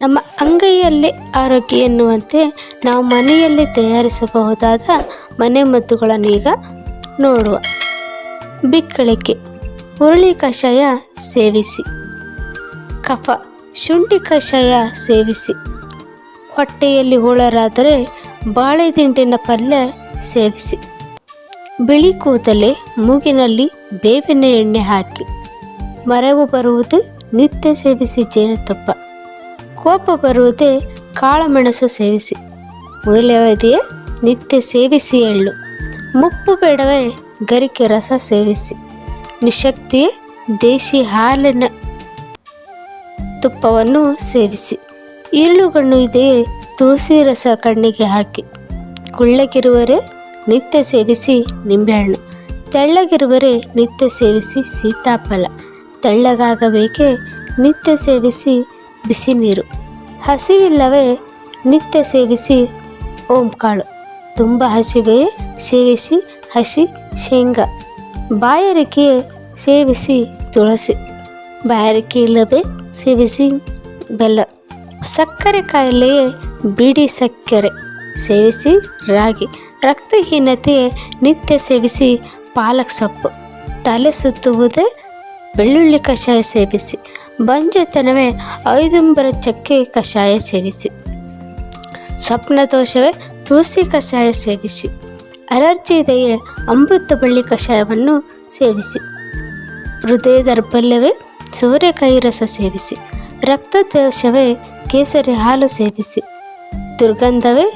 ನಮ್ಮ ಅಂಗೈಯಲ್ಲಿ ಆರೋಗ್ಯ ಎನ್ನುವಂತೆ ನಾವು ಮನೆಯಲ್ಲಿ ತಯಾರಿಸಬಹುದಾದ ಮನೆಮದ್ದುಗಳನ್ನೀಗ ನೋಡುವ. ಬಿಕ್ಕಳಿಕೆ ಹುರುಳಿ ಕಷಾಯ ಸೇವಿಸಿ. ಕಫ, ಶುಂಠಿ ಕಷಾಯ ಸೇವಿಸಿ. ಹೊಟ್ಟೆಯಲ್ಲಿ ಹುಳರಾದರೆ ಬಾಳೆ ದಿಂಡಿನ ಪಲ್ಯ ಸೇವಿಸಿ. ಬಿಳಿ ಕೂದಲೆ, ಮೂಗಿನಲ್ಲಿ ಬೇವಿನ ಎಣ್ಣೆ ಹಾಕಿ. ಮರೆವು ಬರುವುದು ನಿತ್ಯ ಸೇವಿಸಿ ಜೇನುತುಪ್ಪ. ಕೋಪ ಬರುವುದೇ ಕಾಳಮೆಣಸು ಸೇವಿಸಿ. ಮೂಲವದಿಯೇ ನಿತ್ಯ ಸೇವಿಸಿ ಎಳ್ಳು. ಮುಪ್ಪು ಬೇಡವೇ ಗರಿಕೆ ರಸ ಸೇವಿಸಿ. ನಿಶಕ್ತಿಯೇ ದೇಶಿ ಹಾಲಿನ ತುಪ್ಪವನ್ನು ಸೇವಿಸಿ. ಎಳ್ಳುಗಣ್ಣು ಇದೆಯೇ ತುಳಸಿ ರಸ ಕಣ್ಣಿಗೆ ಹಾಕಿ. ಕುಳ್ಳಗಿರುವರೆ ನಿತ್ಯ ಸೇವಿಸಿ ನಿಂಬೆಹಣ್ಣು. ತೆಳ್ಳಗಿರುವರೆ ನಿತ್ಯ ಸೇವಿಸಿ ಸೀತಾಫಲ. ತೆಳ್ಳಗಾಗಬೇಕೆ ನಿತ್ಯ ಸೇವಿಸಿ ಬಿಸಿ ನೀರು. ಹಸಿವಿಲ್ಲವೇ ನಿತ್ಯ ಸೇವಿಸಿ ಓಂಕಾಳು ತುಂಬ ಹಸಿವೆಯೇ ಸೇವಿಸಿ ಹಸಿ ಶೇಂಗಾ. ಬಾಯಾರಿಕೆ ಸೇವಿಸಿ ತುಳಸಿ. ಬಾಯಾರಿಕೆ ಇಲ್ಲವೇ ಸೇವಿಸಿ ಬೆಲ್ಲ. ಸಕ್ಕರೆ ಕಾಯಿಲೆಯೇ ಬಿಡಿ ಸಕ್ಕರೆ ಸೇವಿಸಿ ರಾಗಿ. ರಕ್ತಹೀನತೆ ನಿತ್ಯ ಸೇವಿಸಿ ಪಾಲಕ್ ಸೊಪ್ಪು. ತಲೆ ಸುತ್ತುವುದೇ ಬೆಳ್ಳುಳ್ಳಿ ಕಷಾಯ ಸೇವಿಸಿ. ಬಂಜೆತನವೇ ಐದುಂಬರ ಚಕ್ಕೆ ಕಷಾಯ ಸೇವಿಸಿ. ಸ್ವಪ್ನ ದೋಷವೇ ತುಳಸಿ ಕಷಾಯ ಸೇವಿಸಿ. ಅಲರ್ಜಿ ಇದೆಯೇ ಅಮೃತ ಬಳ್ಳಿ ಕಷಾಯವನ್ನು ಸೇವಿಸಿ. ಹೃದಯ ದೌರ್ಬಲ್ಯವೇ ಸೂರ್ಯಕಾಯಿ ರಸ ಸೇವಿಸಿ. ರಕ್ತ ದೋಷವೇ ಕೇಸರಿ ಹಾಲು ಸೇವಿಸಿ. ದುರ್ಗಂಧವೇ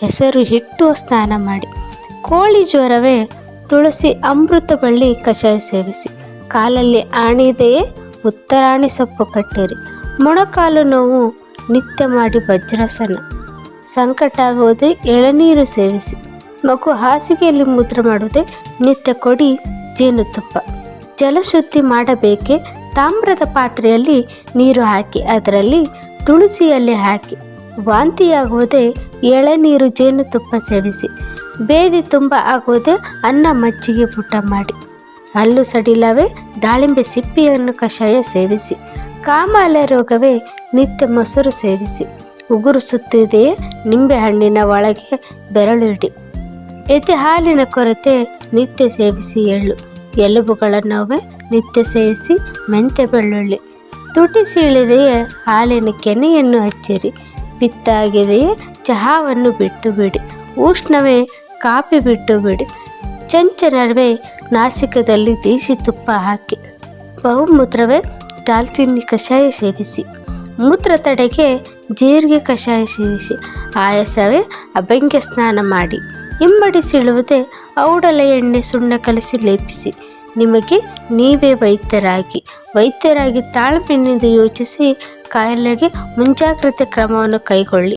ಹೆಸರು ಹಿಟ್ಟು ಸ್ನಾನ ಮಾಡಿ. ಕೋಳಿ ಜ್ವರವೇ ತುಳಸಿ ಅಮೃತ ಬಳ್ಳಿ ಕಷಾಯ ಸೇವಿಸಿ. ಕಾಲಲ್ಲಿ ಆಣಿದೆಯೇ ಉತ್ತರಾಣಿ ಸೊಪ್ಪು ಕಟ್ಟಿರಿ. ಮೊಣಕಾಲು ನೋವು ನಿತ್ಯ ಮಾಡಿ ವಜ್ರಾಸನ. ಸಂಕಟ ಆಗುವುದೇ ಎಳನೀರು ಸೇವಿಸಿ. ಮಗು ಹಾಸಿಗೆಯಲ್ಲಿ ಮೂತ್ರ ಮಾಡುವುದೇ ನಿತ್ಯ ಕೊಡಿ ಜೇನುತುಪ್ಪ. ಜಲಶುದ್ಧಿ ಮಾಡಬೇಕೆ ತಾಮ್ರದ ಪಾತ್ರೆಯಲ್ಲಿ ನೀರು ಹಾಕಿ, ಅದರಲ್ಲಿ ತುಳಸಿಯಲ್ಲಿ ಹಾಕಿ. ವಾಂತಿಯಾಗುವುದೇ ಎಳನೀರು ಜೇನುತುಪ್ಪ ಸೇವಿಸಿ. ಬೇದಿ ತುಂಬ ಆಗುವುದೇ ಅನ್ನ ಮಜ್ಜಿಗೆ ಊಟ ಮಾಡಿ. ಹಲ್ಲು ಸಡಿಲವೇ ದಾಳಿಂಬೆ ಸಿಪ್ಪಿಯನ್ನು ಕಷಾಯ ಸೇವಿಸಿ. ಕಾಮಾಲೆ ರೋಗವೇ ನಿತ್ಯ ಮೊಸರು ಸೇವಿಸಿ. ಉಗುರು ಸುತ್ತಿದೆಯೇ ನಿಂಬೆ ಹಣ್ಣಿನ ಒಳಗೆ ಬೆರಳು ಇಡಿ ಎದೆ ಹಾಲಿನ ಕೊರತೆ ನಿತ್ಯ ಸೇವಿಸಿ ಎಳ್ಳು. ಎಲುಬುಗಳ ನಿತ್ಯ ಸೇವಿಸಿ ಮೆಂತೆ ಬೆಳ್ಳುಳ್ಳಿ. ತುಟಿ ಸೀಳಿದೆಯೇ ಹಾಲಿನ ಕೆನೆಯನ್ನು ಹಚ್ಚಿರಿ. ಪಿತ್ತಾಗಿದೆಯೇ ಚಹಾವನ್ನು ಬಿಟ್ಟು ಬಿಡಿ. ಉಷ್ಣವೇ ಕಾಪಿ ಬಿಟ್ಟು ಬಿಡಿ. ಚಂಚಲವೇ ನಾಸಿಕದಲ್ಲಿ ದೇಸಿ ತುಪ್ಪ ಹಾಕಿ ಬಹುಮೂತ್ರವೇ ದಾಲ್ಚಿನ್ನಿ ಕಷಾಯ ಸೇವಿಸಿ. ಮೂತ್ರ ತಡೆಗೆ ಜೀರಿಗೆ ಕಷಾಯ ಸೇವಿಸಿ. ಆಯಾಸವೇ ಅಭಂಗ್ಯ ಸ್ನಾನ ಮಾಡಿ. ಹಿಂಬಡಿಸಿಳುವುದೇ ಔಡಲ ಎಣ್ಣೆ ಸುಣ್ಣ ಕಲಸಿ ಲೇಪಿಸಿ. ನಿಮಗೆ ನೀವೇ ವೈದ್ಯರಾಗಿ. ವೈದ್ಯರಾಗಿ ತಾಳ್ಮೆಯಿಂದ ಯೋಚಿಸಿ ಕಾಯಿಲೆಗೆ ಮುಂಜಾಗ್ರತೆ ಕ್ರಮವನ್ನು ಕೈಗೊಳ್ಳಿ.